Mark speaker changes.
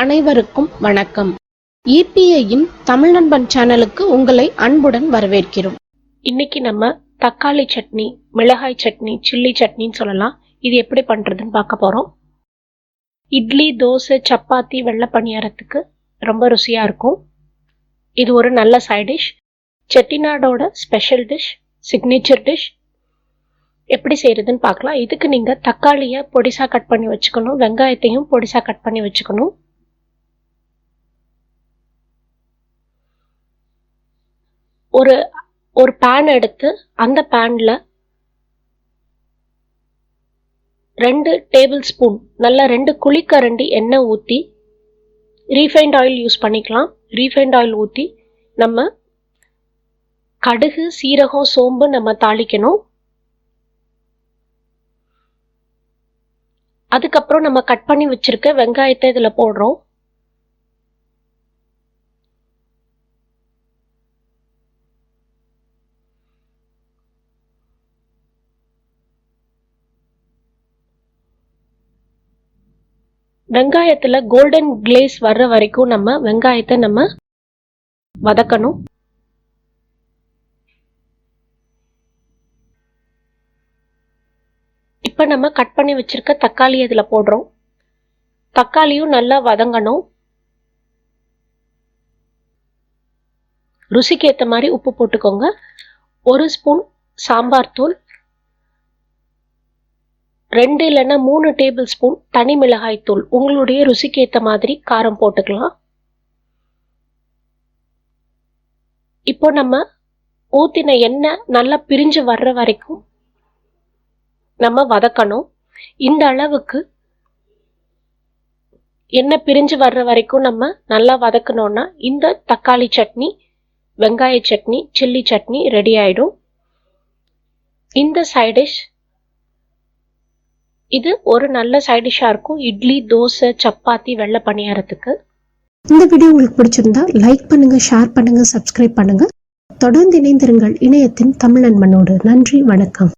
Speaker 1: அனைவருக்கும் வணக்கம். இபிஐயின் தமிழ் நண்பன் சேனலுக்கு உங்களை அன்புடன் வரவேற்கிறோம். இன்னைக்கு நம்ம தக்காளி சட்னி மிளகாய் சட்னி சில்லி சட்னின்னு சொல்லலாம். இது எப்படி பண்றதுன்னு பார்க்க போறோம். இட்லி தோசை சப்பாத்தி வெள்ளை பணியாரத்துக்கு ரொம்ப ருசியா இருக்கும். இது ஒரு நல்ல சைட் டிஷ் செட்டிநாடோட ஸ்பெஷல் டிஷ் சிக்னேச்சர் டிஷ் எப்படி செய்யறதுன்னு பார்க்கலாம். இதுக்கு நீங்கள் தக்காளியை பொடிசாக கட் பண்ணி வச்சுக்கணும் வெங்காயத்தையும் பொடிசாக கட் பண்ணி வச்சுக்கணும். ஒரு ஒரு பேன் எடுத்து அந்த பேனில் ரெண்டு டேபிள் ஸ்பூன் நல்லா ரெண்டு குழிக்கரண்டி எண்ணெய் ஊற்றி ரீஃபைண்ட் ஆயில் யூஸ் பண்ணிக்கலாம். ரீஃபைண்ட் ஆயில் ஊற்றி நம்ம கடுகு சீரகம் சோம்பு நம்ம தாளிக்கணும். அதுக்கப்புறம் நம்ம கட் பண்ணி வச்சிருக்க வெங்காயத்தை இதில் போடுறோம். வெங்காயத்தில் கோல்டன் கிளேஸ் வர்ற வரைக்கும் நம்ம வெங்காயத்தை நம்ம வதக்கணும். இப்போ நம்ம கட் பண்ணி வச்சிருக்க தக்காளி இதில் போடுறோம். தக்காளியும் நல்லா வதங்கணும். ருசிக்கு ஏற்ற மாதிரி உப்பு போட்டுக்கோங்க. ஒரு ஸ்பூன் சாம்பார் தூள் ரெண்டு இல்லைன்னா மூணு டேபிள் ஸ்பூன் தனி மிளகாய் தூள். உங்களுடைய ருசிக்கு ஏற்ற மாதிரி காரம் போட்டுக்கலாம். இப்போ நம்ம ஊத்தின எண்ணெய் நல்லா பிரிஞ்சு வர்ற வரைக்கும் நம்ம வதக்கணும். இந்த அளவுக்கு எண்ணெய் பிரிஞ்சு வர்ற வரைக்கும் நம்ம நல்லா வதக்கணும்னா இந்த தக்காளி சட்னி வெங்காய சட்னி சில்லி சட்னி ரெடி ஆயிடும். இந்த சைடிஷ் இது ஒரு நல்ல சைடிஷாக இருக்கும். இட்லி தோசை சப்பாத்தி வெள்ளை பணியாரத்துக்கு.
Speaker 2: இந்த வீடியோ உங்களுக்கு பிடிச்சிருந்தா லைக் பண்ணுங்க ஷேர் பண்ணுங்க சப்ஸ்கிரைப் பண்ணுங்க. தொடர்ந்து இணைந்திருங்கள் இணையத்தின் தமிழ் நண்பனோடு நன்றி வணக்கம்.